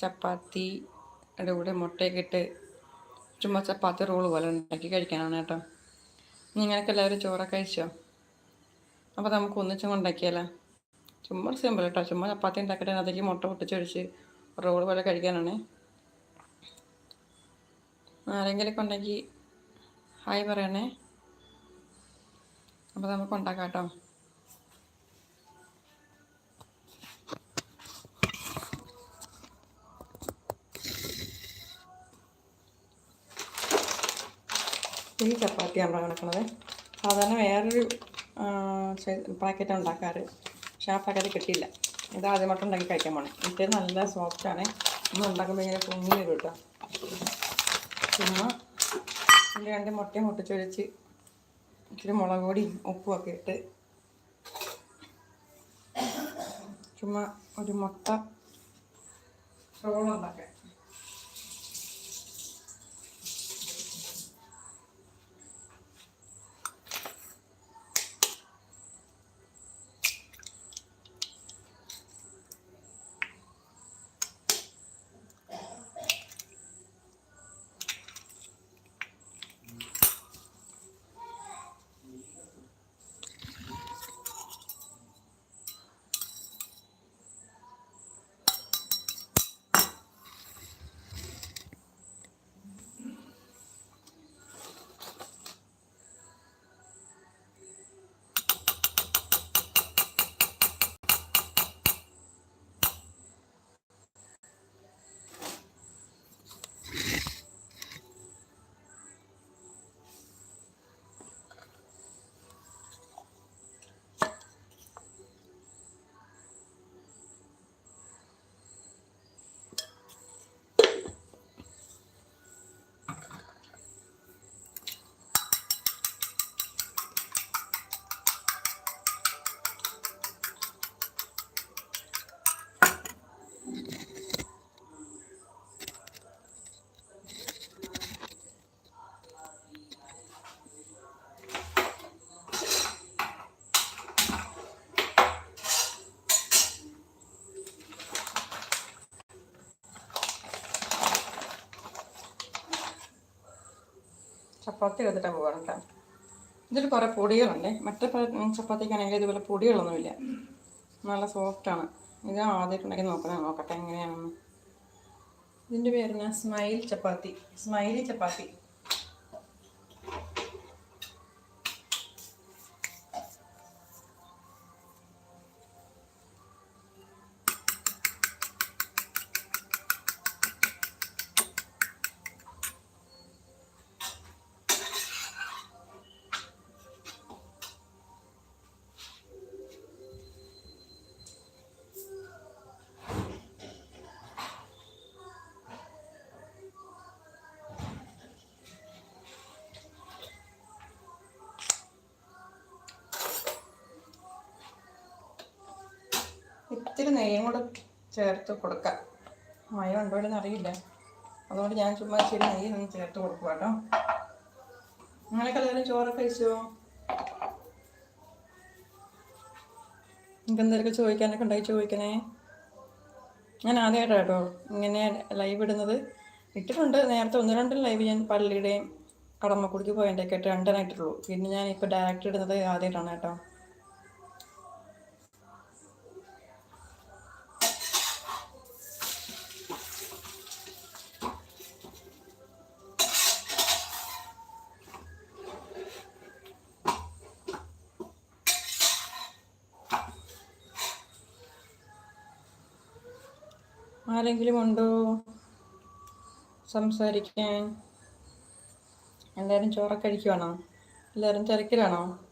ചപ്പാത്തിയുടെ കൂടെ മുട്ടയൊക്കെ ഇട്ട് ചുമ്മാ ചപ്പാത്തി റോൾ പോലെ ഉണ്ടാക്കി കഴിക്കാനാണ് കേട്ടോ. നിങ്ങൾക്ക് എല്ലാവരും ചോറൊക്കെ കഴിച്ചോ? അപ്പോൾ നമുക്ക് ഒന്നിച്ചും ഉണ്ടാക്കിയാലോ ചുമ്മാ സിമ്പിൾ കേട്ടോ ചുമ്മാ ചപ്പാത്തി ഉണ്ടാക്കിയിട്ട് അതിലേക്ക് മുട്ട പൊട്ടിച്ചൊഴിച്ച് റോൾ പോലെ കഴിക്കാനാണ്. ആരെങ്കിലൊക്കെ ഉണ്ടെങ്കിൽ ഹായ് പറയണേ. അപ്പോൾ നമുക്ക് ഉണ്ടാക്കാം കേട്ടോ. ഈ ചപ്പാത്തിയാണ് കിടക്കുന്നത്. സാധാരണ വേറൊരു പാക്കറ്റ് ഉണ്ടാക്കാറ്. പക്ഷെ ആ പാക്കറ്റ് കിട്ടിയില്ല. ഇത് ആദ്യമായിട്ട് ഉണ്ടാക്കി കഴിക്കാൻ പോകണം ഇത് നല്ല സോഫ്റ്റാണ് നമ്മൾ ഉണ്ടാക്കുമ്പോൾ ഇങ്ങനെ പൊങ്ങി വരും കേട്ടോ. പിന്നെ ഇതിന്റെ രണ്ട് മുട്ടയും മുട്ടിച്ചൊഴിച്ച് ഇച്ചിരി മുളക് പൊടിയും ഉപ്പും ഒക്കെ ഇട്ട് ചുമ്മാ ഒരു മുട്ട റോൾ ചപ്പാത്തി എടുത്തിട്ടാണ് പോകാറ് കേട്ടോ ഇതിൽ കുറേ പൊടികളുണ്ട്. മറ്റേ ചപ്പാത്തിക്കാണെങ്കിൽ ഇതുപോലെ പൊടികളൊന്നുമില്ല. നല്ല സോഫ്റ്റാണ് ഇത് ആദ്യമായിട്ടുണ്ടെങ്കിൽ നോക്കണേ. നോക്കട്ടെ എങ്ങനെയാണെന്ന്. ഇതിന്റെ പേര് സ്മൈൽ ചപ്പാത്തി. സ്മൈലി ചപ്പാത്തി. ചേർത്ത് കൊടുക്കാം. മയം ഉണ്ടോ എന്ന് അറിയില്ല. അതുകൊണ്ട് ഞാൻ ചുമ്മാ ശരി നെയ്യ് ഒന്ന് ചേർത്ത് കൊടുക്കുക കേട്ടോ നിങ്ങളൊക്കെ എല്ലാവരും ചോറൊക്കെ കഴിച്ചോ? നിങ്ങൾക്ക് എന്തെങ്കിലും ചോദിക്കാനൊക്കെ ഉണ്ടായി ചോദിക്കണേ. ഞാൻ ആദ്യമായിട്ടാണ് കേട്ടോ ഇങ്ങനെ ലൈവ് ഇടുന്നത്. ഇട്ടിട്ടുണ്ട്. നേരത്തെ ഒന്ന് രണ്ട് ലൈവ് ഞാൻ പള്ളിയുടെയും കടമ്മക്കുടിക്ക് പോയതിന്റെയൊക്കെ ആയിട്ട് രണ്ടെണ്ണായിട്ടുള്ളൂ പിന്നെ ഞാൻ ഇപ്പോൾ ഡയറക്റ്റ് ഇടുന്നത് ആദ്യമായിട്ടാണ് കേട്ടോ. ആരെങ്കിലും ഉണ്ടോ? സംസാരിക്കാൻ? എല്ലാവരും ചോറൊക്കെ കഴിക്കുവാണോ? എല്ലാവരും തിരക്കിലാണോ?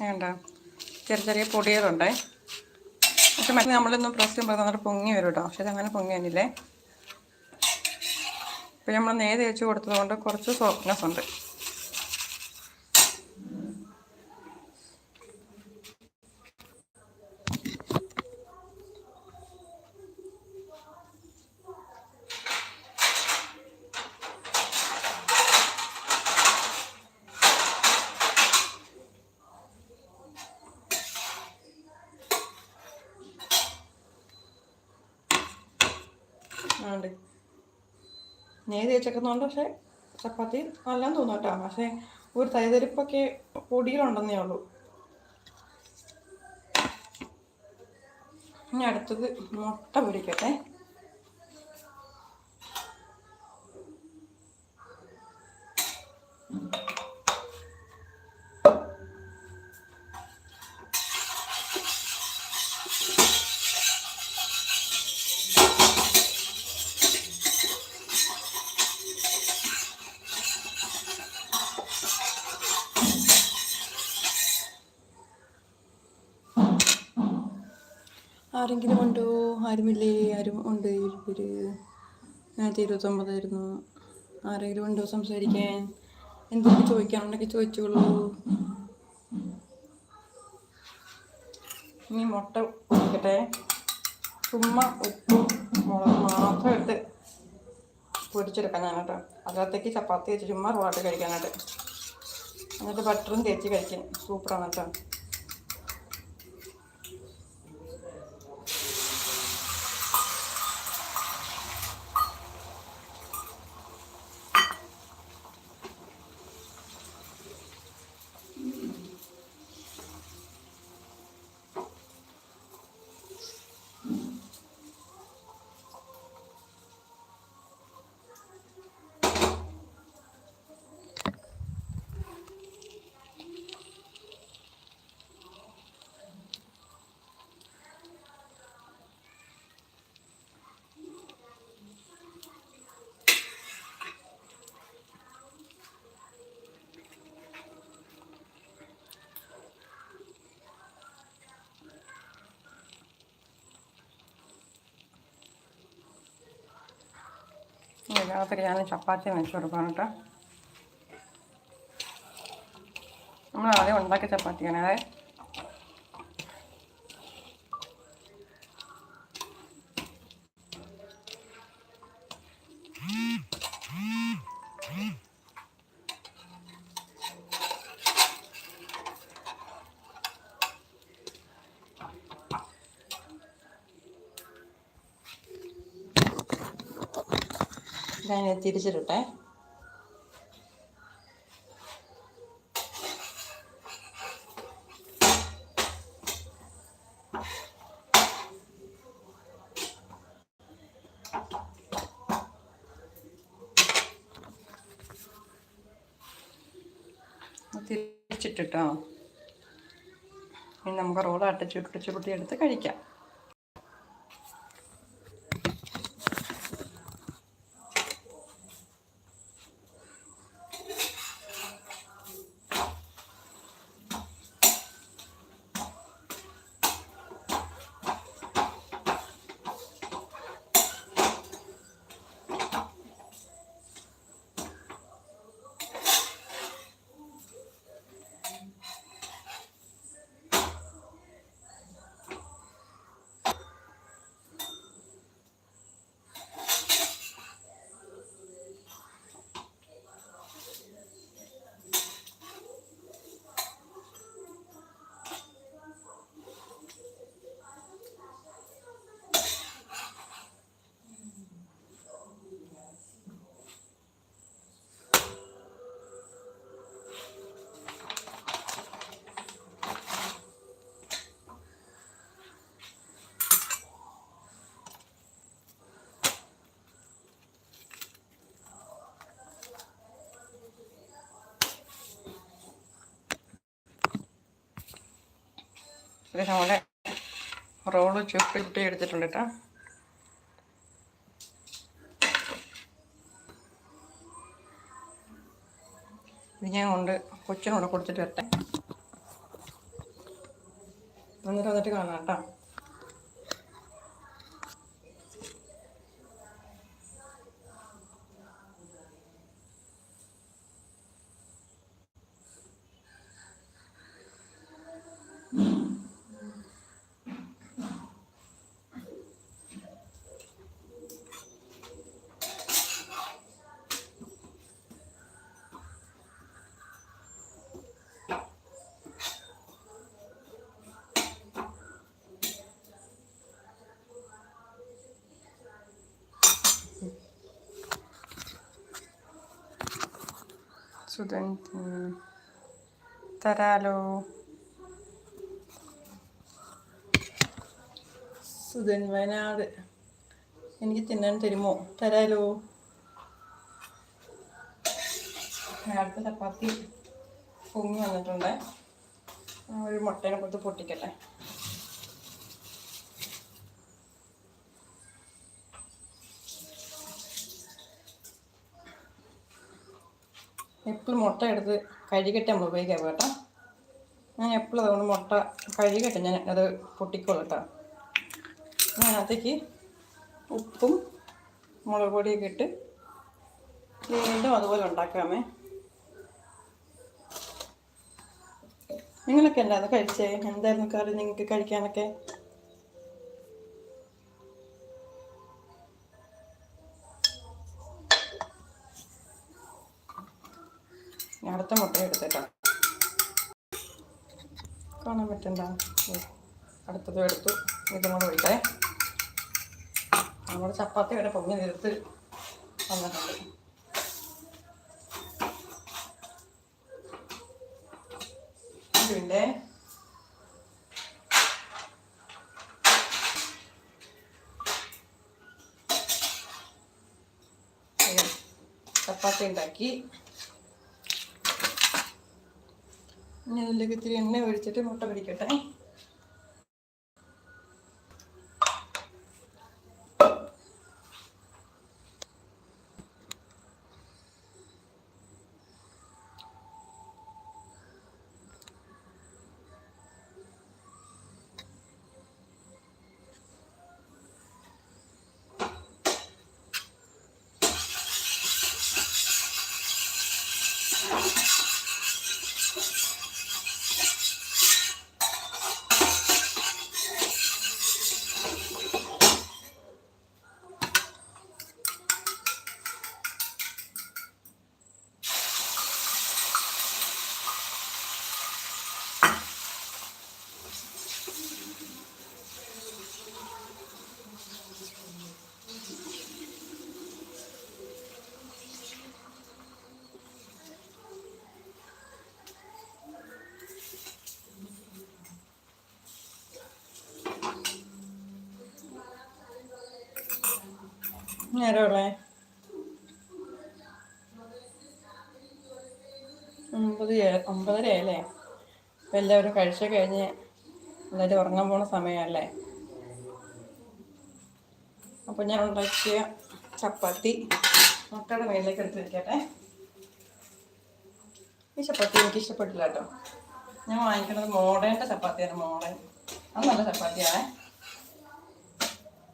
വേണ്ട ചെറിയ ചെറിയ പൊടികളുണ്ടേ. പക്ഷെ മറ്റേ നമ്മളിന്ന് പ്രസ് ചെയ്യുമ്പോൾ നന്നായിട്ട് പൊങ്ങി വരും കേട്ടോ പക്ഷെ അങ്ങനെ പൊങ്ങി വന്നില്ലേ? ഇപ്പം നമ്മൾ നേരെ തേച്ച് കൊടുത്തത് കൊണ്ട് കുറച്ച് സോഫ്റ്റ്നെസ് ഉണ്ട്. നെയ്യ് വെച്ചേക്കുന്നുണ്ട് പക്ഷേ ചപ്പാത്തി നല്ലതെന്ന് തോന്നും കേട്ടോ പക്ഷേ ഒരു തൈതരിപ്പൊക്കെ പൊടിയിലുണ്ടെന്നേ ഉള്ളൂ. ഇനി അടുത്തത് മുട്ട പൊരിക്കട്ടെ. ആരെങ്കിലും ഉണ്ടോ? ആരുമില്ലേ? ആരും ഉണ്ട്? ഇവർ നേരത്തെ ഇരുപത്തൊമ്പതായിരുന്നു. ആരെങ്കിലും ഉണ്ടോ സംസാരിക്കാൻ? എന്തൊക്കെ ചോദിക്കാനുണ്ടെങ്കിൽ ചോദിച്ചോളൂ. ഇനി മുട്ട കൊടുക്കട്ടെ ചുമ്മാ ഉപ്പും മുളകും മാത്രം ഇട്ട് പൊരിച്ചെടുക്കാൻ ഞാൻ കേട്ടോ. അതിനകത്തേക്ക് ചപ്പാത്തി വെച്ച് ചുമ്മാ റോട്ട് കഴിക്കാനായിട്ട്. എന്നിട്ട് ബട്ടറും തേച്ച് കഴിക്കാൻ സൂപ്പറാണ് കേട്ടോ. ഇതിനകത്തേക്ക് ഞാൻ ചപ്പാത്തി വെച്ച് കൊടുക്കാം കേട്ടോ. നമ്മൾ ആദ്യം ഉണ്ടാക്കിയ ചപ്പാത്തിയാണ്. അതെ ഞാൻ തിരിച്ചിട്ടെ തിരിച്ചിട്ടിട്ടോ. ഇനി നമുക്ക് റോൾ അട്ടച്ചുരുട്ടി ചുരുട്ടി എടുത്ത് കഴിക്കാം. ഇത് നമ്മുടെ റോൾ ചുരുട്ടി ചുട്ടി എടുത്തിട്ടുണ്ട് കേട്ടോ ഇത് ഞാൻ കൊണ്ട് കൊച്ചിനോട് കൊടുത്തിട്ട് വരട്ടെ. എന്നിട്ട് വന്നിട്ട് കാണാം കേട്ടോ ഉം, തരാലോ സുധൻ വയനാട്. എനിക്ക് തിന്നാൻ തരുമോ? തരാലോ. അടുത്ത ചപ്പാത്തി. പൊങ്ങി വന്നിട്ടുണ്ട്. ഒരു മുട്ടേനെ കൊടുത്ത് പൊട്ടിക്കട്ടെ. എപ്പോഴും മുട്ട എടുത്ത് കഴുകിട്ട് നമ്മൾ ഉപയോഗിക്കാം കേട്ടോ. ഞാൻ എപ്പോഴും അതുകൊണ്ട് മുട്ട കഴുകിട്ട് ഞാൻ അത് പൊട്ടിക്കോളൂ കേട്ടോ. ഞാൻ അതിലേക്ക് ഉപ്പും മുളക് പൊടിയൊക്കെ ഇട്ട് വീണ്ടും അതുപോലെ ഉണ്ടാക്കാമേ. നിങ്ങളൊക്കെ അല്ലാതെ കഴിച്ചേ? എന്തായിരുന്നു കറി നിങ്ങൾക്ക് കഴിക്കാനൊക്കെ? ഞാൻ അടുത്ത മുട്ട എടുത്തേട്ടോ. കാണാൻ പറ്റണ്ട. അടുത്തതും എടുത്തു. ഇതും കൂടെ വിട്ടേ നമ്മുടെ ചപ്പാത്തി ഇവിടെ പൊങ്ങി നിർത്ത് വന്നിട്ടുണ്ട്. ഇതിന്റെ ചപ്പാത്തി ഉണ്ടാക്കി. ഇനി അതിലേക്ക് ഇത്തിരി എണ്ണ ഒഴിച്ചിട്ട് മുട്ട പിടിക്കട്ടെ നേരമുള്ളേ ഒമ്പത് ഒമ്പതര അല്ലേ ഇപ്പം എല്ലാവരും കഴിച്ച കഴിഞ്ഞ് എല്ലാവരും ഉറങ്ങാൻ പോണ സമയമല്ലേ അപ്പോൾ ഞാൻ ഉണ്ടാക്കിയ ചപ്പാത്തി. മുട്ടയുടെ മേലിലേക്ക് എടുത്ത് വെക്കട്ടെ. ഈ ചപ്പാത്തി എനിക്ക് ഇഷ്ടപ്പെട്ടില്ല കേട്ടോ. ഞാൻ വാങ്ങിക്കുന്നത് മോഡേന്റെ ചപ്പാത്തിയാണ് മോഡേൺ. അത് നല്ല ചപ്പാത്തിയാണേ.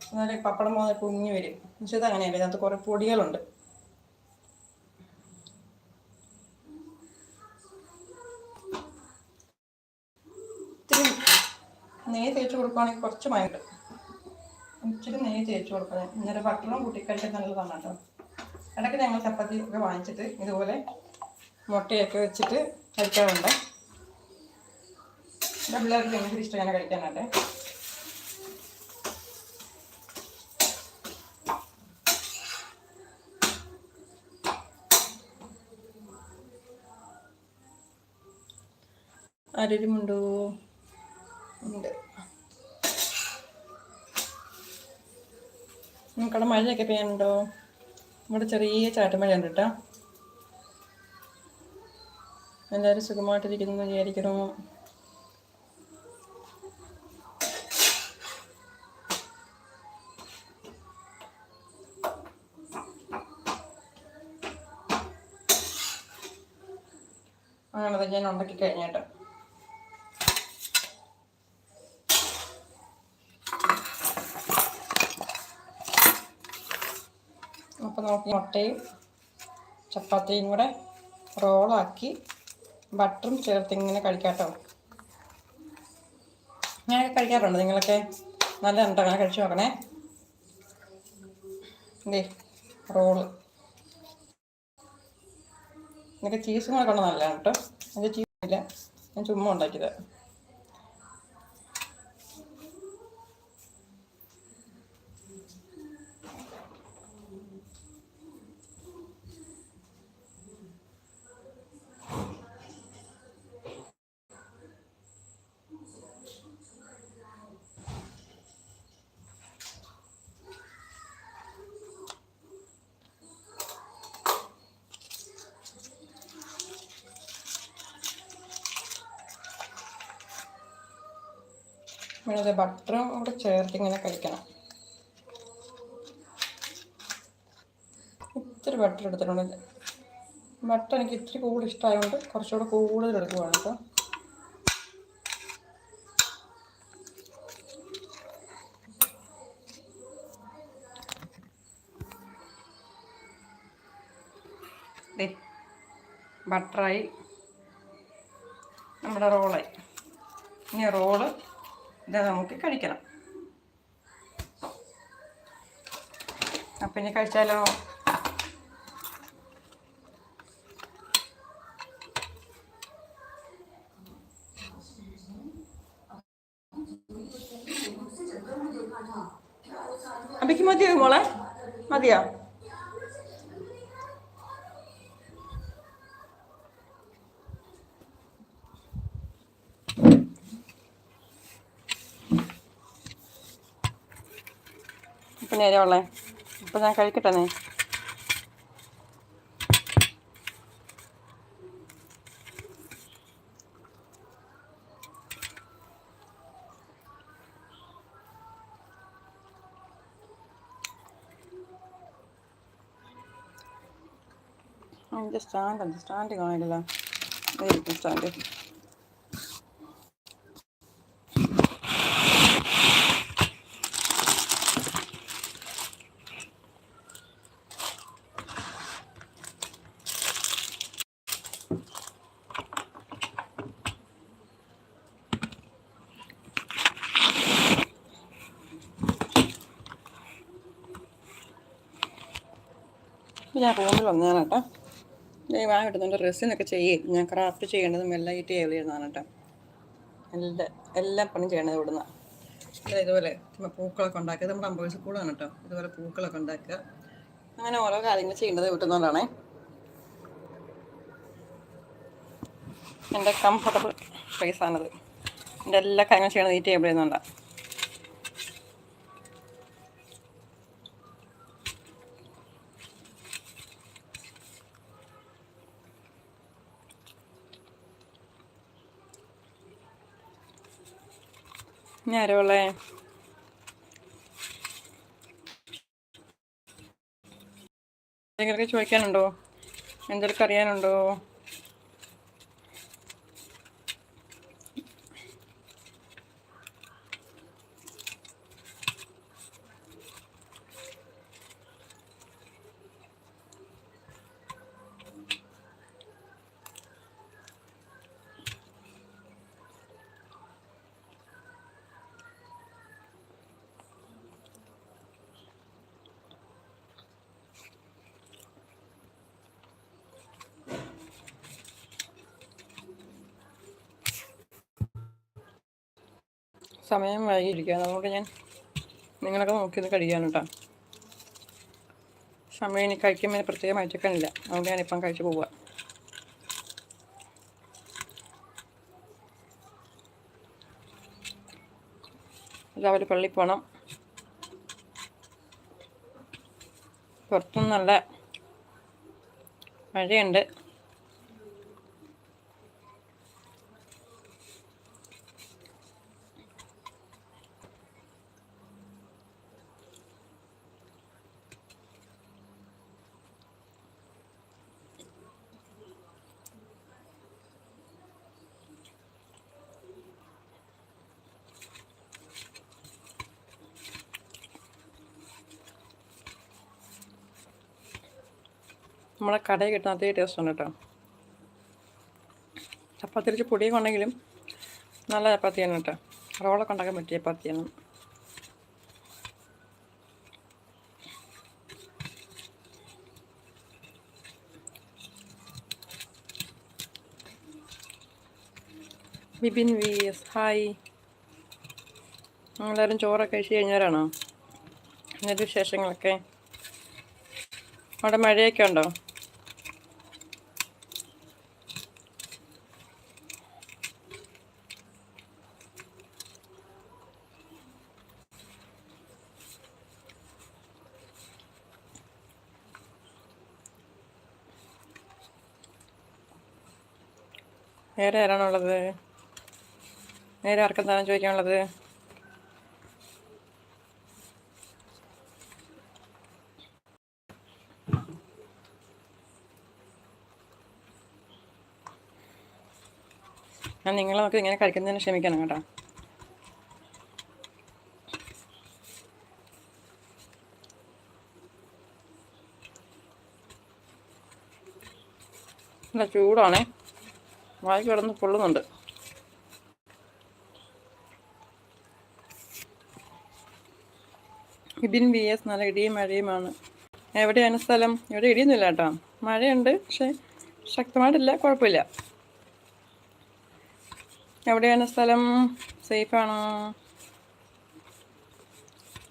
എന്നാലും പപ്പടം പോകുന്ന കുഞ്ഞു വരും. പക്ഷെ ഇത് അങ്ങനെയല്ല ഇതിനകത്ത് കുറേ പൊടികളുണ്ട്. നെയ്യ് തേച്ച് കൊടുക്കുകയാണെങ്കിൽ കുറച്ച് മയണ്ട് ഇച്ചിരി നെയ്യ് തേച്ച് കൊടുക്കണം. ഇന്നലെ ഭക്ഷണം കൂട്ടി നല്ലതാണ് കേട്ടോ ഇടയ്ക്ക് ഞങ്ങൾ ചപ്പാത്തി ഒക്കെ വാങ്ങിച്ചിട്ട് ഇതുപോലെ മുട്ടയൊക്കെ വെച്ചിട്ട് കഴിക്കാറുണ്ട്. ഡബിൾ പിള്ളേർക്ക് ഭയങ്കര ഇഷ്ടം ഞാൻ കഴിക്കാനാട്ടെ ആരോഗ്യമുണ്ടോ ഉണ്ട്. നമുക്കവിടെ മഴയൊക്കെ പെയ്യാനുണ്ടോ? ഇവിടെ ചെറിയ ചാട്ടമഴ ഉണ്ട് കേട്ടോ. എല്ലാവരും സുഖമായിട്ടിരിക്കുന്നു വിചാരിക്കുന്നു. അങ്ങനത് ഞാൻ ഉണ്ടാക്കി കഴിഞ്ഞേട്ടോ അപ്പോൾ നമുക്ക് മുട്ടയും ചപ്പാത്തിയും കൂടെ റോളാക്കി ബട്ടറും ചേർത്ത് ഇങ്ങനെ കഴിക്കാട്ടോ. ഞാനൊക്കെ കഴിക്കാറുണ്ട് നിങ്ങളൊക്കെ? നല്ല ഉണ്ടോ അങ്ങനെ കഴിച്ചു നോക്കണേ. ഇതേ റോൾ. ഇതൊക്കെ ചീസും കൂടെ കൊണ്ട് നല്ലതാണ് കേട്ടോ. എന്റെ ചീസ് ഇല്ല. ഞാൻ ചുമ്മാ ഉണ്ടാക്കിയത്. അത് ബട്ടറും കൂടെ ചേർത്ത് ഇങ്ങനെ കഴിക്കണം. ഇത്തിരി ബട്ടർ എടുത്തിട്ടുണ്ട്. ബട്ടർ എനിക്ക് ഇത്തിരി കൂടുതൽ ഇഷ്ടമായതുകൊണ്ട് കുറച്ചുകൂടെ കൂടുതൽ എടുക്കുവാണ് കേട്ടോ. ബട്ടറായി നമ്മുടെ റോളായി ഇനി റോൾ ഇത് നമുക്ക് കഴിക്കണം. അപ്പം ഇനി കഴിച്ചാലോ? അപ്പയ്ക്ക് മതിയോ മോളെ? മതിയോ? ഇപ്പം നേരമുള്ളേ ഇപ്പം ഞാൻ കഴിക്കട്ടെ നീ? സ്റ്റാൻഡ് ഉണ്ട് സ്റ്റാൻഡ് കാണില്ല സ്റ്റാൻഡ്. ഞാൻ റൂമിൽ വന്നതാണ് കേട്ടോ. ഞാൻ വാങ്ങി കിട്ടുന്നുണ്ട് റെസിനൊക്കെ ചെയ്യും. ഞാൻ ക്രാഫ്റ്റ് ചെയ്യേണ്ടതും എല്ലാം ഈ ടേബിൾ ഇരുന്നാണ് കേട്ടോ. എല്ലാം എല്ലാം പണി ചെയ്യണത് ഇവിടുന്ന്. ഇത് ഇതുപോലെ പൂക്കളൊക്കെ ഉണ്ടാക്കുക. നമ്മുടെ അമ്പത് സ്കൂളാണ് കേട്ടോ. ഇതുപോലെ പൂക്കളൊക്കെ ഉണ്ടാക്കുക. അങ്ങനെ ഓരോ കാര്യങ്ങൾ ചെയ്യേണ്ടത് കിട്ടുന്നതുകൊണ്ടാണേ എന്റെ കംഫർട്ടബിൾ പ്ലേസ് ആണത്. എന്റെ എല്ലാ കാര്യങ്ങളും ചെയ്യണത് ഈ ടേബിളിൽ നിന്നുണ്ടാണ് ഉള്ളേ എന്തെങ്കിലുമൊക്കെ ചോദിക്കാനുണ്ടോ? എന്തെങ്കിലും അറിയാനുണ്ടോ സമയം വൈകിയിരിക്കുകയാണ്. അതുകൊണ്ട് ഞാൻ നിങ്ങളൊക്കെ നോക്കിയത് കഴിക്കാണ് കേട്ടോ. സമയം ഇനി കഴിക്കുമ്പോൾ പ്രത്യേകം മാറ്റിക്കാനില്ല അതുകൊണ്ട് ഞാനിപ്പം കഴിച്ചു പോവുക. രാവിലെ പള്ളി പോകണം നല്ല മഴയുണ്ട്. നമ്മളെ കടയിൽ കിട്ടുന്ന അതേ ടേസ്റ്റ് ആണ് കേട്ടോ ചപ്പാത്തി ഇച്ചിരി പൊടിയൊക്കെ ഉണ്ടെങ്കിലും നല്ല ചപ്പാത്തിയാണ് കേട്ടോ റോളൊക്കെ ഉണ്ടാക്കാൻ പറ്റിയ ചപ്പാത്തിയാണ്. Bibin V S. ഹായ്. നിങ്ങളെല്ലാവരും ചോറൊക്കെ കഴിച്ച് കഴിഞ്ഞവരാണോ? എന്നിട്ട് വിശേഷങ്ങളൊക്കെ? അവിടെ മഴയൊക്കെ ഉണ്ടോ? നേരെ ആരാണുള്ളത്? നേരെ ആർക്കെന്താണ് ചോദിക്കാനുള്ളത്? ഞാൻ നിങ്ങളെ നോക്കി ഇങ്ങനെ കഴിക്കുന്നതിന് ക്ഷമിക്കണം കേട്ടോ. നല്ല ചൂടാണേ? വായി കിടന്ന് പൊള്ളുന്നുണ്ട്. ഇബിൻ വി എസ് നല്ല ഇടിയും മഴയുമാണ്. എവിടെയാണ് സ്ഥലം? ഇവിടെ ഇടിയൊന്നുമില്ല കേട്ടോ. മഴയുണ്ട് പക്ഷെ ശക്തമായിട്ടില്ല കുഴപ്പമില്ല. എവിടെയാണ് സ്ഥലം? സേഫാണോ?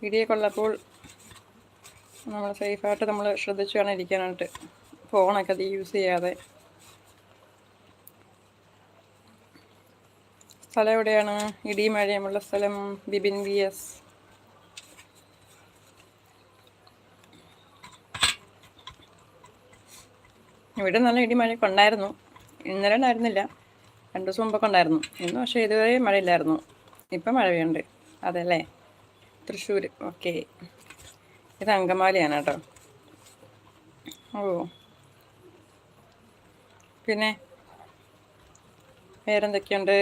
ഇടിയൊക്കെ ഉള്ളപ്പോൾ നമ്മൾ സേഫായിട്ട് നമ്മൾ ശ്രദ്ധിച്ചു വേണം ഇരിക്കാനായിട്ട്. ഫോണൊക്കെ അത് യൂസ് ചെയ്യാതെ. സ്ഥലം എവിടെയാണ്? ഇടി മഴയുമുള്ള സ്ഥലം ബിബിൻ വി എസ്. ഇവിടെ നല്ല ഇടി മഴയൊക്കെ ഉണ്ടായിരുന്നു. ഇന്നലെ ഉണ്ടായിരുന്നില്ല. രണ്ട് ദിവസം മുമ്പൊക്കെ ഉണ്ടായിരുന്നു. ഇന്ന് പക്ഷേ ഇതുവരെ മഴയില്ലായിരുന്നു. ഇപ്പം മഴ പെയ്യുണ്ട് അതല്ലേ? തൃശ്ശൂർ ഓക്കെ. ഇത് അങ്കമാലിയാണ് കേട്ടോ. ഓ. പിന്നെ വേറെന്തൊക്കെയുണ്ട്?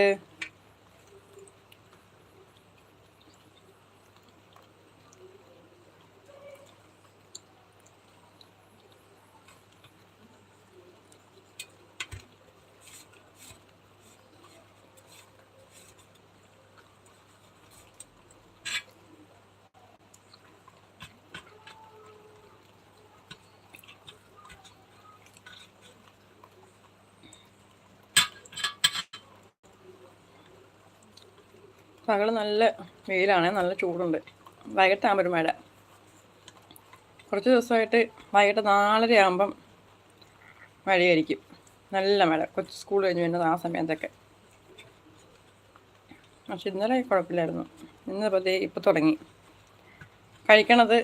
പകൽ നല്ല വെയിലാണ് നല്ല ചൂടുണ്ട്. വൈകിട്ടാകുമ്പോൾ ഒരു മഴ. കുറച്ച് ദിവസമായിട്ട് വൈകിട്ട് നാലര ആകുമ്പം മഴയായിരിക്കും. നല്ല മഴ. കൊച്ചു സ്കൂൾ കഴിഞ്ഞ് വരുന്നത് ആ സമയത്തൊക്കെ. പക്ഷെ ഇന്നലെ കുഴപ്പമില്ലായിരുന്നു. ഇന്നിപ്പോൾ ദേ ഇപ്പോൾ തുടങ്ങി. കഴിക്കണത്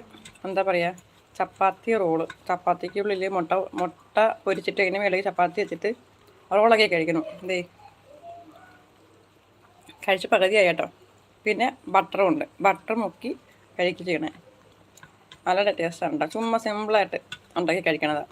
എന്താ പറയുക ചപ്പാത്തി റോൾ. ചപ്പാത്തിക്ക് ഉള്ളിൽ മുട്ട മുട്ട പൊരിച്ചിട്ട് ഇങ്ങനെ മേളിൽ ചപ്പാത്തി വെച്ചിട്ട് റോളൊക്കെ കഴിക്കണം. ദേ കഴിച്ച് പകുതിയായി കേട്ടോ. പിന്നെ ബട്ടറും ഉണ്ട്. ബട്ടർ മുക്കി കഴിക്കുക ചെയ്യണേ നല്ല ടേസ്റ്റാണ് കേട്ടോ ചുമ്മാ സിമ്പിളായിട്ട് ഉണ്ടാക്കി കഴിക്കണതാണ്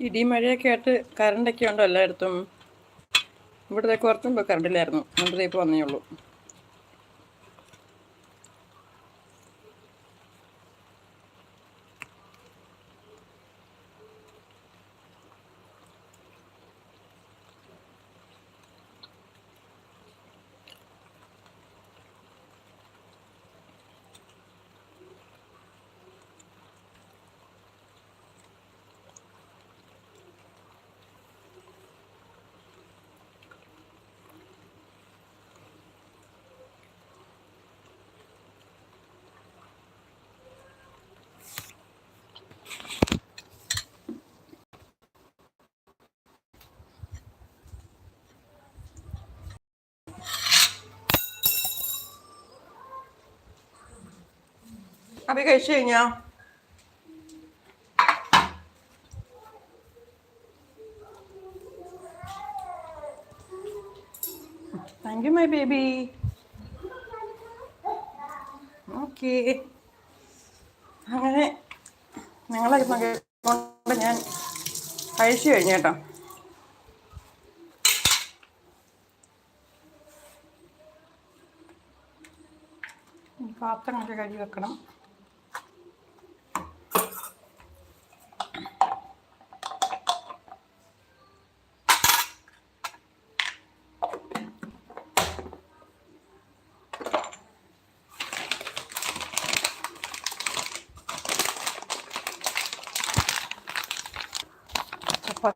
ഇടി മഴയൊക്കെ ആയിട്ട് കറണ്ടൊക്കെ ഉണ്ടോ എല്ലായിടത്തും? ഇവിടുത്തെ കുറച്ചുമ്പോൾ കറണ്ടില്ലായിരുന്നു ഇവിടെ ഇപ്പോൾ വന്നേ ഉള്ളൂ. അപ്പൊ കഴിച്ചു കഴിഞ്ഞാ? Thank you my baby okay അങ്ങനെ ഞങ്ങളെ കൊണ്ട് ഞാൻ കഴിച്ചു കഴിഞ്ഞേട്ടോ പാത്രങ്ങളൊക്കെ കഴുകി വെക്കണം.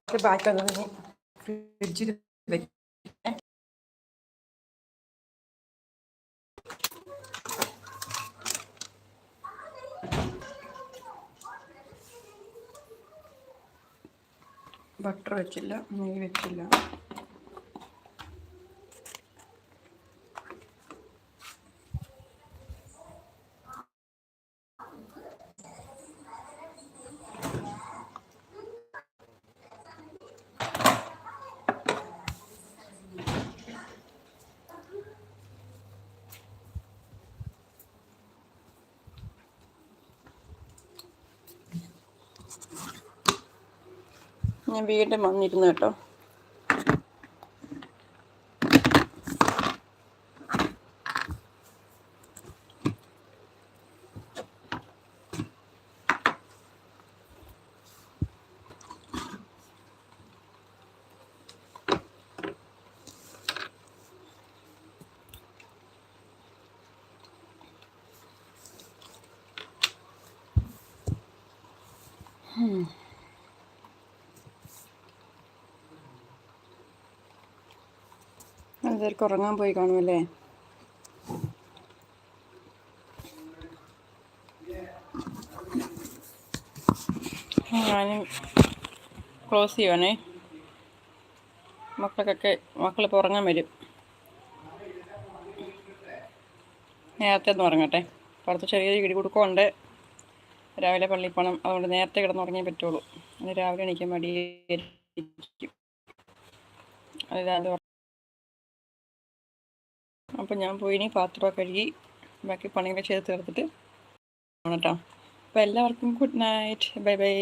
ചപ്പാത്തി ബാക്കി വന്നത് ഫ്രിഡ്ജിൽ വെക്കേ ബട്ടർ വെച്ചില്ല നെയ്യ് വെച്ചില്ല. ഞാൻ വീണ്ടും വന്നിരുന്നു കേട്ടോ. അതൊക്കെ ഉറങ്ങാൻ പോയി കാണുമല്ലേ? ഞാനും ക്ലോസ് ചെയ്യുവാണേ. മക്കൾക്കൊക്കെ മക്കളിപ്പോൾ ഉറങ്ങാൻ വരും. നേരത്തെ ഒന്ന് ഉറങ്ങട്ടെ. പുറത്ത് ചെറിയ ഇടി കൊടുക്കുന്നുണ്ട് രാവിലെ പള്ളിയിൽ പോകണം അതുകൊണ്ട് നേരത്തെ കിടന്നുറങ്ങിയേ പറ്റുള്ളൂ. അത് രാവിലെ എണീക്കാൻ മടിയായിരിക്കും. അതായത് അപ്പം ഞാൻ പോയി ഇനി പാത്രമൊക്കെ കഴുകി ബാക്കി പണികളൊക്കെ ചെയ്ത് തീർത്തിട്ട് കേട്ടോ അപ്പോൾ എല്ലാവർക്കും ഗുഡ് നൈറ്റ് ബൈ ബൈ